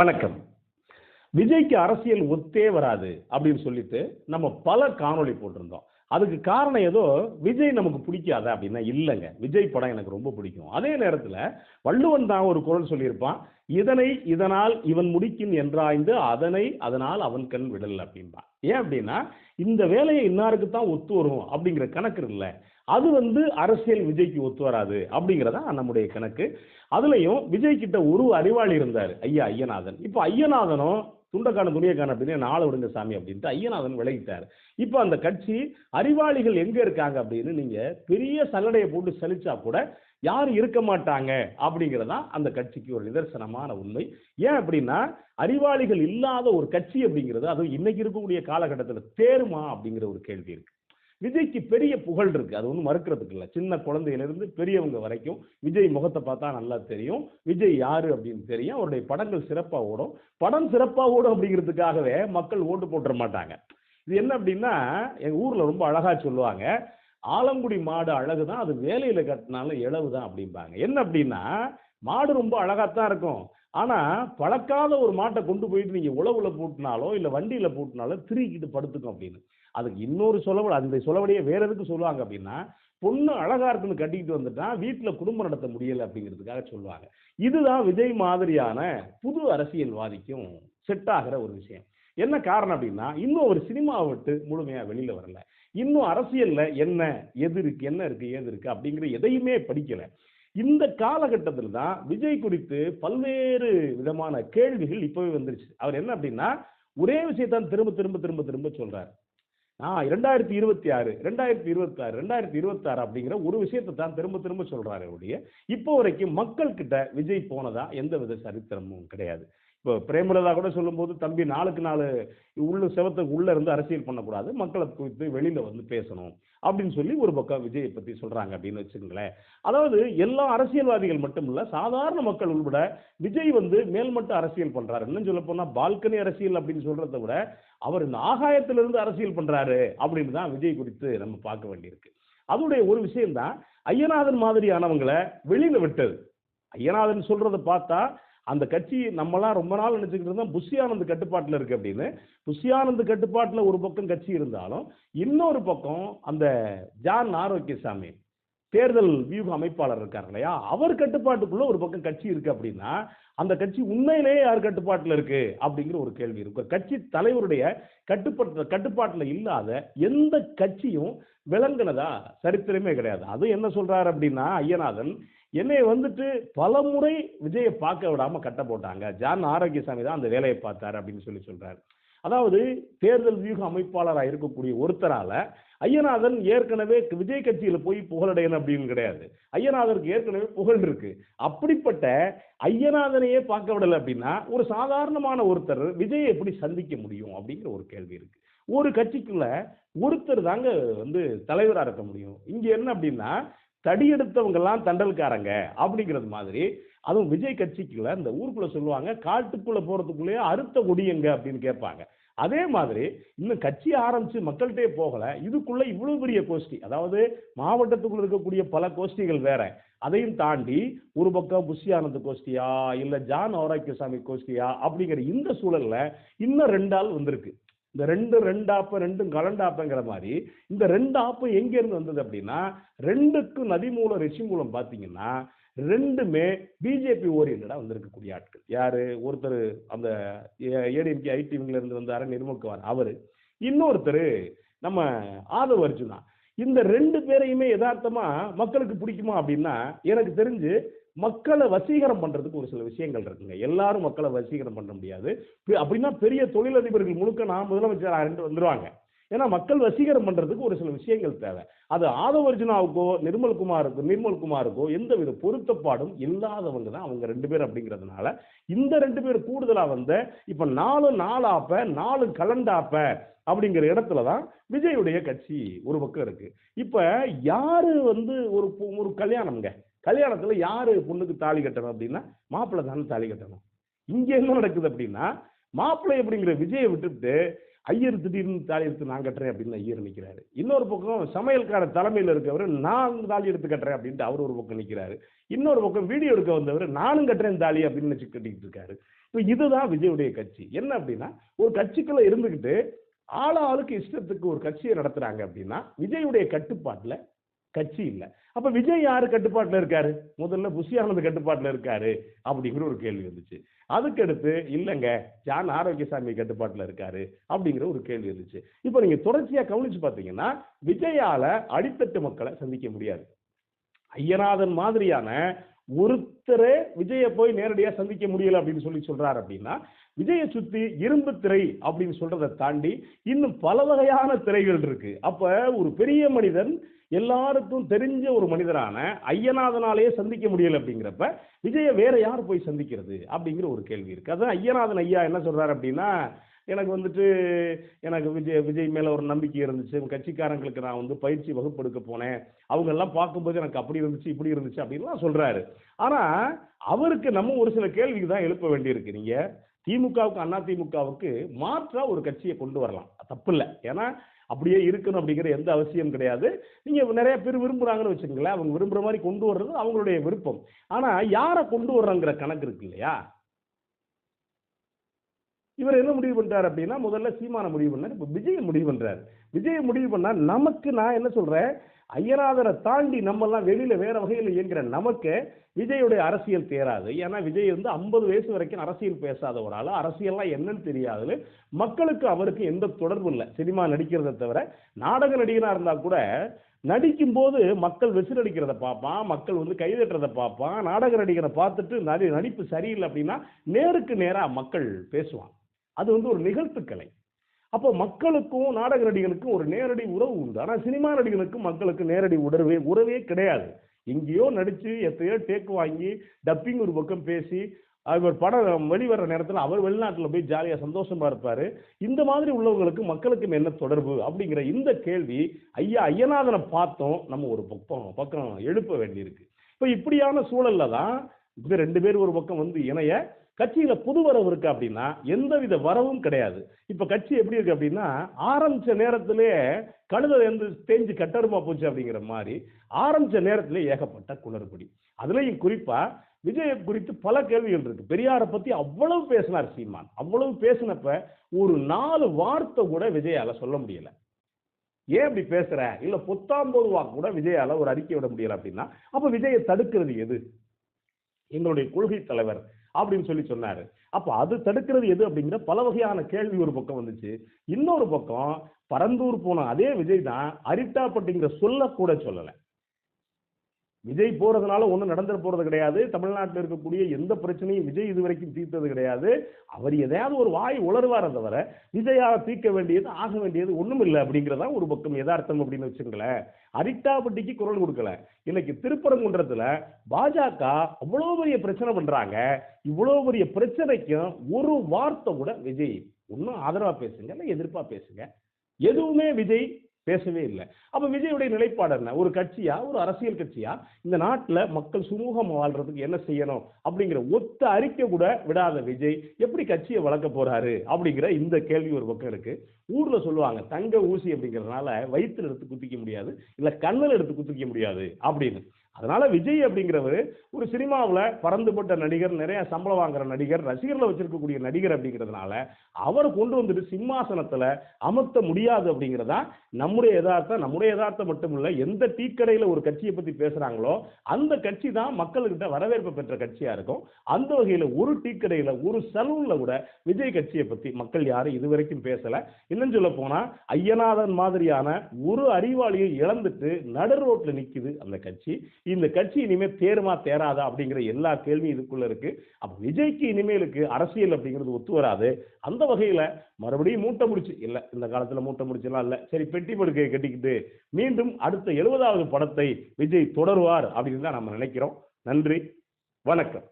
வணக்கம். விஜய்க்கு அரசியல் ஒத்தே வராது அப்படின்னு சொல்லிட்டு நம்ம பல காணொளி போட்டிருந்தோம். அதுக்கு காரணம் ஏதோ விஜய் நமக்கு பிடிக்காத அப்படின்னா இல்லைங்க. விஜய் படம் எனக்கு ரொம்ப பிடிக்கும். அதே நேரத்தில் வள்ளுவன் தான் ஒரு குரல் சொல்லியிருப்பான். இதனை இதனால் இவன் முடிக்கும் என்றாய்ந்து அதனை அதனால் அவன் கண் விடல் அப்படின்பான் ஏன் அப்படின்னா இந்த வேலையை இன்னாருக்கு தான் ஒத்து வரும் அப்படிங்கிற கணக்கு இல்லை அது வந்து அரசியல் விஜய்க்கு ஒத்து வராது அப்படிங்கிறதா நம்முடைய கணக்கு. அதுலயும் விஜய் கிட்ட ஒரு அறிவாளி இருந்தார் ஐயா ஐயநாதன். இப்போ ஐயநாதனும் துண்டக்கான துணியக்கான அப்படின்னு நாளை விடுங்க சாமி அப்படின்ட்டு ஐயநாதன் விலகிட்டார் இப்போ அந்த கட்சி அறிவாளிகள் எங்க இருக்காங்க அப்படின்னு நீங்க பெரிய சல்லடையை போட்டு சலிச்சா கூட யாரும் இருக்க மாட்டாங்க அப்படிங்கிறதா அந்த கட்சிக்கு ஒரு நிதர்சனமான உண்மை. ஏன் அப்படின்னா அறிவாளிகள் இல்லாத ஒரு கட்சி அப்படிங்கிறது அதுவும் இன்னைக்கு இருக்கக்கூடிய காலகட்டத்தில் தேருமா அப்படிங்கிற ஒரு கேள்வி இருக்கு. விஜய்க்கு பெரிய புகழ் இருக்கு. அது ஒன்றும் மறுக்கிறதுக்கு இல்லை. சின்ன குழந்தையிலிருந்து பெரியவங்க வரைக்கும் விஜய் முகத்தை பார்த்தா நல்லா தெரியும். விஜய் யாரு அப்படின்னு தெரியும். அவருடைய படங்கள் சிறப்பாக ஓடும். படம் சிறப்பாக ஓடும் அப்படிங்கிறதுக்காகவே மக்கள் ஓட்டு போட்டுற மாட்டாங்க. இது என்ன அப்படின்னா எங்க ஊர்ல ரொம்ப அழகா சொல்லுவாங்க ஆலங்குடி மாடு அழகு தான் அது வேலையில கட்டினாலும் இழவு தான் அப்படிம்பாங்க. என்ன அப்படின்னா மாடு ரொம்ப அழகாத்தான் இருக்கும். ஆனா பழக்காத ஒரு மாட்டை கொண்டு போயிட்டு நீங்க உழவுல பூட்டினாலோ இல்ல வண்டியில பூட்டினாலோ திருக்கிட்டு படுத்துக்கும் அப்படின்னு. அதுக்கு இன்னொரு சொலவடி அந்த சொலவடியை வேற எதுக்கு சொல்லுவாங்க அப்படின்னா பொண்ணு அழகா இருக்குன்னு கட்டிக்கிட்டு வந்துட்டா வீட்டில் குடும்பம் நடத்த முடியலை அப்படிங்கிறதுக்காக சொல்லுவாங்க. இதுதான் விஜய் மாதிரியான புது அரசியல்வாதிக்கும் செட் ஆகிற ஒரு விஷயம். என்ன காரணம் அப்படின்னா இன்னும் ஒரு சினிமாவை விட்டு முழுமையாக வெளியில் வரல. இன்னும் அரசியலில் என்ன எது இருக்கு என்ன இருக்கு ஏது இருக்கு அப்படிங்கிற எதையுமே படிக்கல. இந்த காலகட்டத்தில் தான் விஜய் குறித்து பல்வேறு விதமான கேள்விகள் இப்போவே வந்துருச்சு. அவர் என்ன அப்படின்னா ஒரே விஷயத்தான் திரும்ப திரும்ப திரும்ப திரும்ப சொல்றாரு. ஆஹ் ரெண்டாயிரத்தி இருபத்தி ஆறு ரெண்டாயிரத்தி இருபத்தி ஆறு ரெண்டாயிரத்தி இருபத்தாறு அப்படிங்கிற ஒரு விஷயத்தை தான் திரும்ப திரும்ப சொல்றாரு ஒழிய இப்போ வரைக்கும் மக்கள்கிட்ட விஜய் போனதா எந்த வித சரித்திரமும் கிடையாது. இப்போ பிரேமலதா கூட சொல்லும்போது தம்பி நாளுக்கு நாள் உள்ள செவத்துக்கு உள்ளே இருந்து அரசியல் பண்ணக்கூடாது. மக்களை குறித்து வெளியில் வந்து பேசணும். அப்படின்னு சொல்லி ஒரு பக்கம் விஜயை பற்றி சொல்கிறாங்க அப்படின்னு வச்சுக்கோங்களேன். அதாவது எல்லா அரசியல்வாதிகள் மட்டும் இல்லை சாதாரண மக்கள் உள்பட விஜய் வந்து மேல்மட்ட அரசியல் பண்ணுறாரு இன்னும் சொல்ல பால்கனி அரசியல் அப்படின்னு சொல்கிறத விட அவர் இந்த ஆகாயத்திலிருந்து அரசியல் பண்ணுறாரு அப்படின்னு தான் விஜய் குறித்து நம்ம பார்க்க வேண்டியிருக்கு. அதோடைய ஒரு விஷயம்தான் ஐயநாதன் மாதிரியானவங்களை வெளியில் விட்டது. ஐயநாதன் சொல்கிறத பார்த்தா அந்த கட்சி நம்மலாம் ரொம்ப நாள் நினைச்சுக்கிட்டு இருந்தோம். புஷியானந்த் கட்டுப்பாட்டில் இருக்கு அப்படின்னு. புஷியானந்த் கட்டுப்பாட்டில் ஒரு பக்கம் கட்சி இருந்தாலும் இன்னொரு பக்கம் அந்த ஜான் ஆரோக்கியசாமி தேர்தல் வியூக அமைப்பாளர் இருக்கார் இல்லையா? அவர் கட்டுப்பாட்டுக்குள்ள ஒரு பக்கம் கட்சி இருக்கு அப்படின்னா அந்த கட்சி உண்மையிலேயே யார் கட்டுப்பாட்டில் இருக்கு அப்படிங்கிற ஒரு கேள்வி இருக்கு கட்சி தலைவருடைய கட்டுப்பாட்டு கட்டுப்பாட்டில் இல்லாத எந்த கட்சியும் விளங்குனதா? சரித்திரமே கிடையாது. அது என்ன சொல்றாரு அப்படின்னா ஐயநாதன் என்னை வந்துட்டு பல முறை விஜயை பார்க்க விடாம கட்ட போட்டாங்க. ஜான் ஆரோக்கியசாமி தான் அந்த வேலையை பார்த்தாரு அப்படின்னு சொல்லி சொல்றாரு. அதாவது தேர்தல் வியூக அமைப்பாளராக இருக்கக்கூடிய ஒருத்தரால ஐயநாதன் ஏற்கனவே விஜய் கட்சியில் போய் புகழடையணும் அப்படின்னு கிடையாது. ஐயநாதருக்கு ஏற்கனவே புகழ் இருக்கு. அப்படிப்பட்ட ஐயநாதனையே பார்க்க விடலை அப்படின்னா ஒரு சாதாரணமான ஒருத்தர் விஜயை எப்படி சந்திக்க முடியும் அப்படிங்கிற ஒரு கேள்வி இருக்கு. ஒரு கட்சிக்குள்ள ஒருத்தர் தாங்க வந்து தலைவராக இருக்க முடியும். இங்க என்ன அப்படின்னா தடி எடுத்தவங்கெல்லாம் தண்டல்காரங்க அப்படிங்கிறது மாதிரி அதுவும் விஜய் கட்சிக்குள்ள இந்த ஊருக்குள்ள சொல்லுவாங்க காட்டுக்குள்ள போறதுக்குள்ளேயே அறுத்த கொடியங்க அப்படின்னு கேட்பாங்க. அதே மாதிரி இன்னும் கட்சி ஆரம்பித்து மக்கள்கிட்டே போகலை. இதுக்குள்ளே இவ்வளோ பெரிய கோஷ்டி. அதாவது மாவட்டத்துக்குள்ள இருக்கக்கூடிய பல கோஷ்டிகள் வேற. அதையும் தாண்டி ஒரு பக்கம் புஷியானந்த் கோஷ்டியா இல்லை ஜான் ஆரோக்கியசாமி கோஷ்டியா அப்படிங்கிற இந்த சூழலில் இன்னும் ரெண்டு ஆள் வந்திருக்கு. இந்த ரெண்டு ரெண்டு ஆப்பு ரெண்டும் கலண்டாப்புங்கிற மாதிரி இந்த ரெண்டு ஆப்பு எங்கேருந்து வந்தது அப்படின்னா ரெண்டுக்கும் நதி மூலம் ரிஷி மூலம் பார்த்தீங்கன்னா ரெண்டுமே பிஜேபி ஓரியன்டா வந்திருக்கக்கூடிய ஆட்கள். யாரு? ஒருத்தர் அந்த ஏடிஎம்கே ஐடி இருந்து வந்தாரு நிர்மக்குவார் அவரு. இன்னொருத்தர் நம்ம ஆதவ அர்ஜுனா. இந்த ரெண்டு பேரையுமே யதார்த்தமா மக்களுக்கு பிடிக்குமா அப்படின்னா எனக்கு தெரிஞ்சு மக்களை வசீகரம் பண்றதுக்கு ஒரு சில விஷயங்கள் இருக்குங்க. எல்லாரும் மக்களை வசீகரம் பண்ண முடியாது. அப்படின்னா பெரிய தொழிலதிபர்கள் முழுக்க நான் முதலமைச்சர் ரெண்டு வந்துருவாங்க. ஏன்னா மக்கள் வசீகரம் பண்ணுறதுக்கு ஒரு சில விஷயங்கள் தேவை. அது ஆதவர்ஜுனாவுக்கோ நிர்மல்குமாருக்கோ நிர்மல்குமாருக்கோ எந்த வித பொருத்தப்பாடும் இல்லாதவங்க தான் அவங்க ரெண்டு பேர் அப்படிங்கிறதுனால இந்த ரெண்டு பேர் கூடுதலாக வந்த இப்போ நாலு நாலாப்ப நாலு கலண்டாப்ப அப்படிங்கிற இடத்துல தான் விஜயுடைய கட்சி ஒரு பக்கம் இருக்கு. இப்போ யாரு வந்து ஒரு ஒரு கல்யாணம்ங்க? கல்யாணத்தில் யாரு பொண்ணுக்கு தாலி கட்டணும் அப்படின்னா மாப்பிள்ளை தானே தாலி கட்டணும். இங்கே என்ன நடக்குது அப்படின்னா மாப்பிள்ளை அப்படிங்கிற விஜயை விட்டுட்டு ஐயர் திடீர்னு தாலி எடுத்து நான் கட்டுறேன் அப்படின்னு ஐயர் நிற்கிறாரு இன்னொரு பக்கம் சமையல்கார தலைமையில் இருக்கவர் நான் தாலி எடுத்து கட்டுறேன் அப்படின்ட்டு அவர் ஒரு பக்கம் நிற்கிறாரு இன்னொரு பக்கம் வீடியோ எடுக்க வந்தவர் நானும் கட்டுறேன் தாலி அப்படின்னு வச்சு கட்டிக்கிட்டு இருக்காரு. இப்போ இதுதான் விஜயுடைய கட்சி. என்ன அப்படின்னா ஒரு கட்சிக்குள்ளே இருந்துக்கிட்டு ஆள ஆளுக்கு இஷ்டத்துக்கு ஒரு கட்சியை நடத்துகிறாங்க அப்படின்னா விஜயுடைய கட்டுப்பாட்டில் கட்சி இல்லை. அப்போ விஜய் யார் கட்டுப்பாட்டில் இருக்காரு? முதல்ல புஷியானந்த கட்டுப்பாட்டில் இருக்காரு அப்படிங்கிற ஒரு கேள்வி வந்துச்சு. அதுக்கடுத்து இல்லைங்க ஜான் ஆரோக்கியசாமி கட்டுப்பாட்டில் இருக்காரு அப்படிங்கிற ஒரு கேள்வி இருந்துச்சு இப்போ நீங்கள் தொடர்ச்சியாக கவனிச்சு பார்த்தீங்கன்னா விஜயால அடித்தட்டு மக்களை சந்திக்க முடியாது. ஐயநாதன் மாதிரியான ஒருத்தரே விஜயை போய் நேரடியாக சந்திக்க முடியல அப்படின்னு சொல்லி சொல்றாரு அப்படின்னா விஜயை சுத்தி இரும்பு திரை அப்படின்னு சொல்றதை தாண்டி இன்னும் பல வகையான திரைகள் இருக்கு. அப்ப ஒரு பெரிய மனிதன் எல்லாருக்கும் தெரிஞ்ச ஒரு மனிதரான ஐயநாதனாலேயே சந்திக்க முடியல அப்படிங்கிறப்ப விஜயை வேற யார் போய் சந்திக்கிறது அப்படிங்கிற ஒரு கேள்வி இருக்கு. அதான் ஐயநாதன் ஐயா என்ன சொல்றாரு அப்படின்னா எனக்கு வந்துட்டு எனக்கு விஜய் விஜய் மேலே ஒரு நம்பிக்கை இருந்துச்சு. கட்சிக்காரங்களுக்கு நான் வந்து பயிற்சி வகுப்பெடுக்க போனேன். அவங்க எல்லாம் பார்க்கும்போது எனக்கு அப்படி இருந்துச்சு இப்படி இருந்துச்சு அப்படின்லாம் சொல்றாரு. ஆனால் அவருக்கு நம்ம ஒரு சில கேள்விக்கு தான் எழுப்ப வேண்டியிருக்கு. நீங்கள் திமுகவுக்கு அண்ணா திமுகவுக்கு மாற்றா ஒரு கட்சியை கொண்டு வரலாம். தப்பு இல்லை ஏன்னா அப்படியே இருக்கணும் அப்படிங்கிற எந்த அவசியம் கிடையாது. நீங்கள் நிறைய பேர் விரும்புகிறாங்கன்னு வச்சுக்கோங்களேன். அவங்க விரும்புகிற மாதிரி கொண்டு வர்றது அவங்களுடைய விருப்பம். ஆனால் யாரை கொண்டு வர்றாங்கிற கணக்கு இருக்கு இல்லையா? இவர் என்ன முடிவு பண்ணுறாரு அப்படின்னா முதல்ல சீமான முடிவு பண்ணார் இப்போ விஜய் முடிவு பண்றாரு. விஜய் முடிவு பண்ணா நமக்கு நான் என்ன சொல்றேன்? ஐயராதரை தாண்டி நம்மெல்லாம் வெளியில வேற வகையில் இயங்குற நமக்கு விஜயுடைய அரசியல் தேராது. ஏன்னா விஜய் வந்து ஐம்பது வயசு வரைக்கும் அரசியல் பேசாத ஒரு ஆள் அரசியல்லாம் என்னன்னு தெரியாது மக்களுக்கு அவருக்கு எந்த தொடர்பும் இல்லை. சினிமா நடிக்கிறத தவிர நாடக நடிகனாக இருந்தால் கூட நடிக்கும் போது மக்கள் விசிலடிக்கிறத பார்ப்பான் மக்கள் வந்து கைதட்டுறதை பார்ப்பான் நாடக நடிகரை பார்த்துட்டு நடி நடிப்பு சரியில்லை அப்படின்னா நேருக்கு நேராக மக்கள் பேசுவான் அது வந்து ஒரு நிகழ்த்துக்கலை. அப்போ மக்களுக்கும் நாடக நடிகனுக்கும் ஒரு நேரடி உறவு உண்டு. ஆனால் சினிமா நடிகனுக்கும் மக்களுக்கு நேரடி உறவே உறவே கிடையாது. எங்கேயோ நடித்து எத்தையோ டேக் வாங்கி டப்பிங் ஒரு பக்கம் பேசி அவர் படம் வெளிவர நேரத்தில் அவர் வெளிநாட்டில் போய் ஜாலியாக சந்தோஷமாக இருப்பார். இந்த மாதிரி உள்ளவங்களுக்கு மக்களுக்கும் என்ன தொடர்பு அப்படிங்கிற இந்த கேள்வி ஐயா ஐயநாதனை பார்த்தோம் நம்ம ஒரு பக்கம் பக்கம் எழுப்ப வேண்டியிருக்கு. இப்போ இப்படியான சூழலில் தான் இது ரெண்டு பேர் ஒரு பக்கம் வந்து இணைய கட்சியில் புது வரவு இருக்கு அப்படின்னா எந்தவித வரவும் கிடையாது. இப்போ கட்சி எப்படி இருக்கு அப்படின்னா ஆரம்பிச்ச நேரத்திலே கழுத வந்து தேஞ்சு கட்டருமா போச்சு அப்படிங்கிற மாதிரி ஆரம்பிச்ச நேரத்திலே ஏகப்பட்ட குளறுபடி. அதுலேயும் குறிப்பாக விஜய குறித்து பல கேள்விகள் இருக்கு. பெரியாரை பற்றி அவ்வளவு பேசினார் சீமான். அவ்வளவு பேசினப்ப ஒரு நாலு வார்த்தை கூட விஜயால சொல்ல முடியல. ஏன் இப்படி பேசுற? இல்ல பொத்தாம்போது வாக்கு கூட விஜயால ஒரு அறிக்கை விட முடியல அப்படின்னா அப்ப விஜயை தடுக்கிறது எது? எங்களுடைய கொள்கை தலைவர் அப்படின்னு சொல்லி சொன்னாரு. அப்போ அது தடுக்கிறது எது அப்படிங்கிற பல வகையான கேள்வி ஒரு பக்கம் வந்துச்சு. இன்னொரு பக்கம் பரந்தூர் போன அதே விஜய் தான் அரிட்டாப்பட்டிங்கிற சொல்ல கூட சொல்லலை. விஜய் போறதுனால ஒன்றும் நடந்துட போறது கிடையாது. தமிழ்நாட்டில் இருக்கக்கூடிய எந்த பிரச்சனையும் விஜய் இது வரைக்கும் தீர்த்தது கிடையாது. அவர் எதையாவது ஒரு வாய் உளருவார தவிர விஜயாக தீர்க்க வேண்டியது ஆக வேண்டியது ஒன்றும் இல்லை அப்படிங்கிறதான் ஒரு பக்கம் யதார்த்தம் அப்படின்னு வச்சுங்களேன் அரிட்டாபட்டிக்கு குரல் கொடுக்கல. இன்னைக்கு திருப்பரங்குன்றத்துல பாஜக அவ்வளோ பெரிய பிரச்சனை பண்றாங்க. இவ்வளோ பெரிய பிரச்சனைக்கும் ஒரு வார்த்தை கூட விஜய் ஒன்றும் ஆதரவா பேசுங்க இல்லை எதிர்ப்பா பேசுங்க. எதுவுமே விஜய் பேசவே இல்லை. அப்போ விஜயுடைய நிலைப்பாடு என்ன? ஒரு கட்சியா ஒரு அரசியல் கட்சியா? இந்த நாட்டில் மக்கள் சுமூகம் வாழ்றதுக்கு என்ன செய்யணும்? அப்படிங்கிற ஒத்த அறிக்கை கூட விடாத விஜய் எப்படி கட்சியை வளர்க்க போறாரு? அப்படிங்கிற இந்த கேள்வி ஒரு பக்கம் இருக்கு. ஊர்ல சொல்லுவாங்க தங்க ஊசி அப்படிங்கிறதுனால வயிற்றுல எடுத்து குத்திக்க முடியாது இல்லை கண்ணில் எடுத்து குத்திக்க முடியாது அப்படின்னு. அதனால விஜய் அப்படிங்கிறவர் ஒரு சினிமாவில் பறந்துபட்ட நடிகர் நிறைய சம்பளம் வாங்குற நடிகர் ரசிகர்களை வச்சிருக்கக்கூடிய நடிகர் அப்படிங்கிறதுனால அவர் கொண்டு வந்துட்டு சிம்மாசனத்துல அமர்த்த முடியாது அப்படிங்கிறதா நம்முடைய யதார்த்தம். நம்முடைய யதார்த்தம் மட்டும் எந்த டீ கடையில ஒரு கட்சியை பத்தி பேசுறாங்களோ அந்த கட்சி தான் மக்கள்கிட்ட வரவேற்பு பெற்ற கட்சியா இருக்கும். அந்த வகையில ஒரு டீ கடையில ஒரு சலூன்ல கூட விஜய் கட்சியை பத்தி மக்கள் யாரும் இதுவரைக்கும் பேசல. இன்னும் சொல்ல போனா ஐயநாதன் மாதிரியான ஒரு அறிவாளியை இழந்துட்டு நடு ரோட்ல நிக்குது அந்த கட்சி. இந்த கட்சி இனிமேல் தேருமா தேராதா அப்படிங்கிற எல்லா கேள்வியும் இதுக்குள்ள இருக்கு. அப்ப விஜய்க்கு இனிமேலுக்கு அரசியல் அப்படிங்கிறது ஒத்து வராது. அந்த வகையில மறுபடியும் மூட்டை முடிச்சு இல்ல இந்த காலத்துல மூட்டை முடிச்செல்லாம் இல்ல. சரி பெட்டி படுக்கையை கட்டிக்கிட்டு மீண்டும் அடுத்த எழுபதாவது படத்தை விஜய் தொடருவார் அப்படின்னு தான் நம்ம நினைக்கிறோம். நன்றி வணக்கம்.